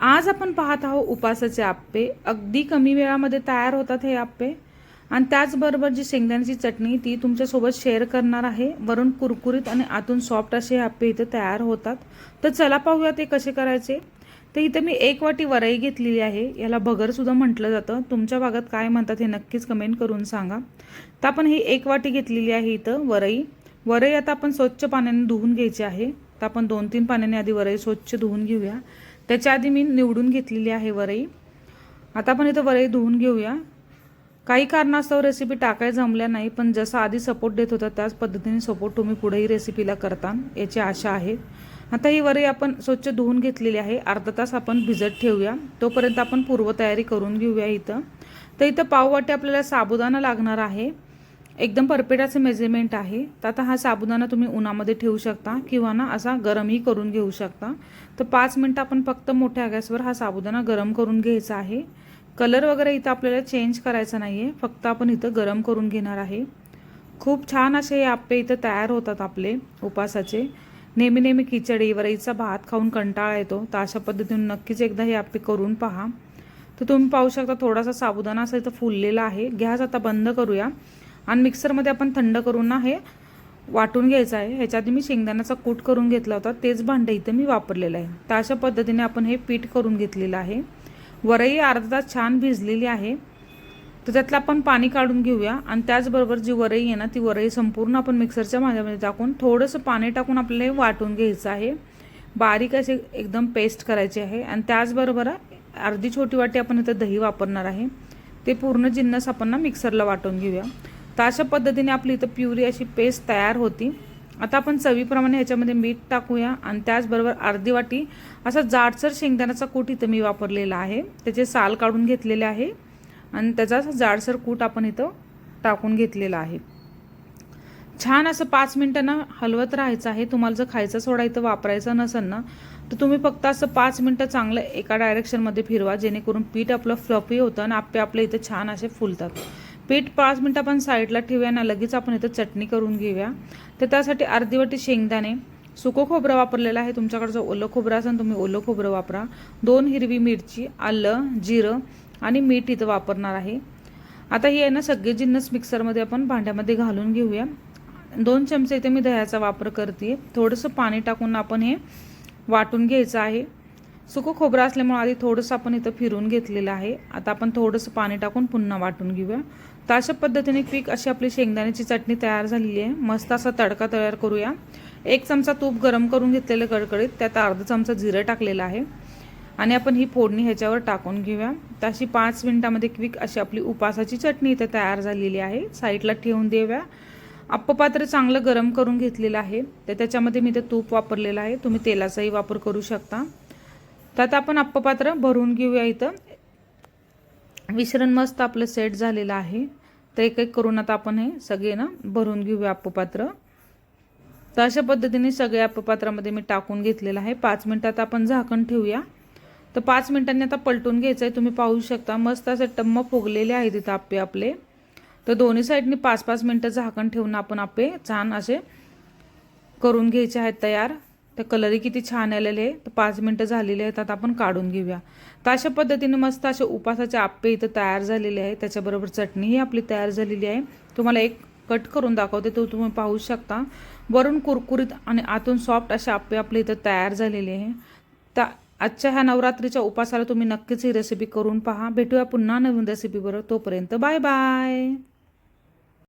आज आपण पाहत आहोत उपासाचे आप्पे. अगदी कमी वेळामध्ये तयार होतात हे आप्पे. आणि त्याचबरोबर जी शेंगदाण्याची चटणी ती तुमच्यासोबत शेअर करणार आहे. वरून कुरकुरीत आणि आतून सॉफ्ट असे हे आप्पे इथे तयार होतात. तर चला पाहूया ते कसे करायचे. तर इथं मी एक वाटी वरई घेतलेली आहे. याला भगरसुद्धा म्हटलं जातं. तुमच्या भागात काय म्हणतात हे नक्कीच कमेंट करून सांगा. तर आपण ही एक वाटी घेतलेली आहे इथं वरई. वरई आता आपण स्वच्छ पाण्याने धुवून घ्यायची आहे. तर आपण दोन तीन पाण्याने आधी वरई स्वच्छ धुवून घेऊया. त्याच्या आधी मी निवडून घेतलेली आहे वरई. आता आपण इथं वरई धुवून घेऊया. काही कारणास्तव रेसिपी टाकाय जमल्या नाही पण जसा आधी सपोर्ट देत होता त्याच पद्धतीने सपोर्ट तुम्ही पुढेही रेसिपीला करता याची आशा आहे. आता ही वरई आपण स्वच्छ धुवून घेतलेली आहे. अर्धा तास आपण भिजत ठेवूया. तोपर्यंत आपण पूर्वतयारी करून घेऊया इथं. तर इथं पाववाटी आपल्याला साबुदाणा लागणार आहे. एकदम परपेटाचं मेजरमेंट आहे. तर आता हा साबुदाणा तुम्ही उन्हामध्ये ठेवू शकता किंवा ना असा गरमही करून घेऊ शकता. तर पाच मिनटं आपण फक्त मोठ्या गॅसवर हा साबुदाणा गरम करून घ्यायचा आहे. कलर वगैरे इथं आपल्याला चेंज करायचा नाही आहे फक्त आपण इथं गरम करून घेणार आहे. खूप छान असे हे आप्पे इथं तयार होतात आपले उपासाचे. नेहमी नेहमी खिचडी वरईचा भात खाऊन कंटाळा येतो. तर अशा पद्धतीने नक्कीच एकदा हे आप्पे करून पहा. तर तुम्ही पाहू शकता थोडासा साबुदाणा असं इथं फुललेला आहे. गॅस आता बंद करूया. आणि मिक्सरमध्ये आपण थंड करून ना हे वाटून घ्यायचं आहे. ह्याच्यात मी शेंगदाण्याचा कूट करून घेतला होता. तेच भांडं इथं मी वापरलेलं आहे. तर अशा पद्धतीने आपण हे पीठ करून घेतलेलं आहे. वरई अर्धा तास छान भिजलेली आहे. तर त्यातलं आपण पाणी काढून घेऊया. आणि त्याचबरोबर जी वरई आहे ना ती वरई संपूर्ण आपण मिक्सरच्या माझ्यामध्ये टाकून थोडंसं पाणी टाकून आपल्याला हे वाटून घ्यायचं आहे. बारीक असे एकदम पेस्ट करायची आहे. आणि त्याचबरोबर अर्धी छोटी वाटी आपण इथं दही वापरणार आहे. ते पूर्ण जिन्नस आपण ना मिक्सरला वाटून घेऊया. तर अशा पद्धतीने आपली इथं प्युरी अशी पेस्ट तयार होती. आता आपण चवीप्रमाणे ह्याच्यामध्ये मीठ टाकूया आणि त्याचबरोबर अर्धी वाटी असा जाडसर शेंगदाण्याचा कूट इथं मी वापरलेला आहे. त्याचे साल काढून घेतलेले आहे आणि त्याचा जाडसर कूट आपण इथं टाकून घेतलेला आहे. छान असं पाच मिनटांना हलवत राहायचं आहे. तुम्हाला जर खायचा सोडा इथं वापरायचा नसेल ना तर तुम्ही फक्त असं पाच मिनटं चांगलं एका डायरेक्शनमध्ये फिरवा जेणेकरून पीठ आपलं फ्लफी होतं आणि आप्पे आपले इथं छान असे फुलतात. पीठ पाच मिनटं आपण साईडला ठेवूया ना लगेच आपण इथं चटणी करून घेऊया. तर त्यासाठी अर्धी वाटी शेंगदाणे सुकं खोबरं वापरलेलं आहे तुमच्याकडचं ओलं खोबरं असेल तुम्ही ओलं खोबरं वापरा. दोन हिरवी मिरची आलं जिरं आणि मीठ इथं वापरणार आहे. आता ही आहे ना सगळे जिन्नस मिक्सरमध्ये आपण भांड्यामध्ये घालून घेऊया. दोन चमचे इथे मी दह्याचा वापर करते. थोडंसं पाणी टाकून आपण हे वाटून घ्यायचं आहे. सुकं खोबरं असल्यामुळे आधी थोडंसं आपण इथं फिरून घेतलेलं आहे. आता आपण थोडंसं पाणी टाकून पुन्हा वाटून घेऊया. तर अशा पद्धतीने क्विक अशी आपली शेंगदाण्याची चटणी तयार झालेली आहे. मस्त असा तडका तयार करूया. एक चमचा तूप गरम करून घेतलेलं कडकडीत त्यात अर्धा चमचा जिरं टाकलेलं आहे. आणि आपण ही फोडणी ह्याच्यावर टाकून घेऊया. तर अशी पाच मिनिटामध्ये क्विक अशी आपली उपासाची चटणी इथं तयार झालेली आहे. साईडला ठेवून देऊया. अप्पपात्र चांगलं गरम करून घेतलेलं आहे. तर त्याच्यामध्ये मी ते तूप वापरलेलं आहे. तुम्ही तेलाचाही वापर करू शकता. तर आता आपण अप्पपात्र भरून घेऊया इथं. मिश्रण मस्त आपलं सेट झालेलं आहे. तर एक एक करून आता आपण हे सगळे ना भरून घेऊया अप्पपात्र तर अशा पद्धतीने सगळे अप्पपात्रामध्ये मी टाकून घेतलेलं आहे. पाच मिनटात आपण झाकण ठेवूया. तर पाच मिनटांनी आता पलटून घ्यायचं आहे तुम्ही पाहू शकता मस्त असे टम्म फुगलेले आहेत इथं आप्पे आपले. तर दोन्ही साईडनी पाच पाच मिनटं झाकण ठेवून आपण आप्पे छान असे करून घ्यायचे आहेत तयार. तर कलरही किती छान आलेले आहे तर पाच मिनटं झालेले आहेत. आता आपण काढून घेऊया. तर अशा पद्धतीने मस्त असे उपासाचे आप्पे इथं तयार झालेले आहे त्याच्याबरोबर चटणीही आपली तयार झालेली आहे. तुम्हाला एक कट करून दाखवते. तो तुम्ही पाहू शकता. वरून कुरकुरीत आणि आतून सॉफ्ट असे आप्पे आपले इथं तयार झालेले आहे. तर आजच्या ह्या नवरात्रीच्या उपासाला तुम्ही नक्कीच ही रेसिपी करून पहा. भेटूया पुन्हा नवीन रेसिपीबरोबर तोपर्यंत बाय बाय.